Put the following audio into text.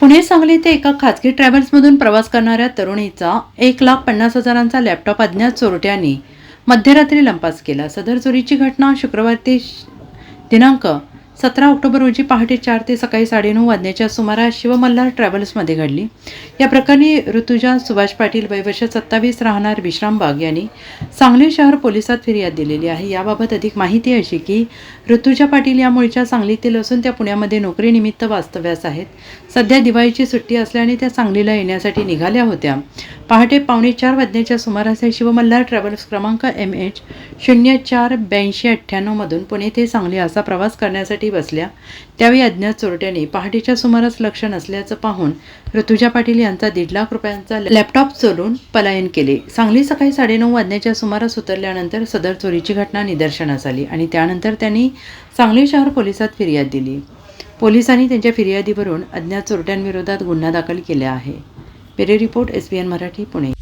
पुणे सांगली ते एका खाजगी ट्रॅव्हल्समधून प्रवास करणाऱ्या तरुणीचा एक लाख पन्नास हजारांचा लॅपटॉप अज्ञात चोरट्यांनी मध्यरात्री लंपास केला. सदर चोरीची घटना शुक्रवार ते श- दिनांक सतरा ऑक्टोबर रोजी पहाटे चार ते सकाळी साडेनऊ वाजण्याच्या सुमारास शिवमल्हार ट्रॅव्हल्समध्ये घडली. या प्रकरणी ऋतुजा सुभाष पाटील वयवर्ष सत्तावीस राहणार विश्रामबाग यांनी सांगली शहर पोलिसात फिर्याद दिलेली आहे. याबाबत अधिक माहिती अशी की ऋतुजा पाटील या मूळच्या सांगलीतील असून त्या पुण्यामध्ये नोकरीनिमित्त वास्तव्यास आहेत. सध्या दिवाळीची सुट्टी असल्याने त्या सांगलीला येण्यासाठी निघाल्या होत्या. पहाटे पावणे चार वाजण्याच्या सुमारास या शिवमल्हार ट्रॅव्हल्स क्रमांक एम एच शून्य चार ब्याऐंशी अठ्ठ्याण्णवमधून पुणे ते सांगली असा प्रवास करण्यासाठी बसल्या. त्यावेळी अज्ञात चोरट्यांनी पहाटेच्या सुमारास लक्ष नसल्याचं पाहून ऋतुजा पाटील यांचा दीड लाख रुपयांचा लॅपटॉप चोरून पलायन केले. सांगली सकाळी साडेनऊ वाजण्याच्या सुमारास उतरल्यानंतर सदर चोरीची घटना निदर्शनास आली आणि त्यानंतर त्यांनी सांगली शहर पोलिसात फिर्याद दिली. पोलिसांनी त्यांच्या फिर्यादीवरून अज्ञात चोरट्यांविरोधात गुन्हा दाखल केला आहे. पेरे report S B N Marathi Pune.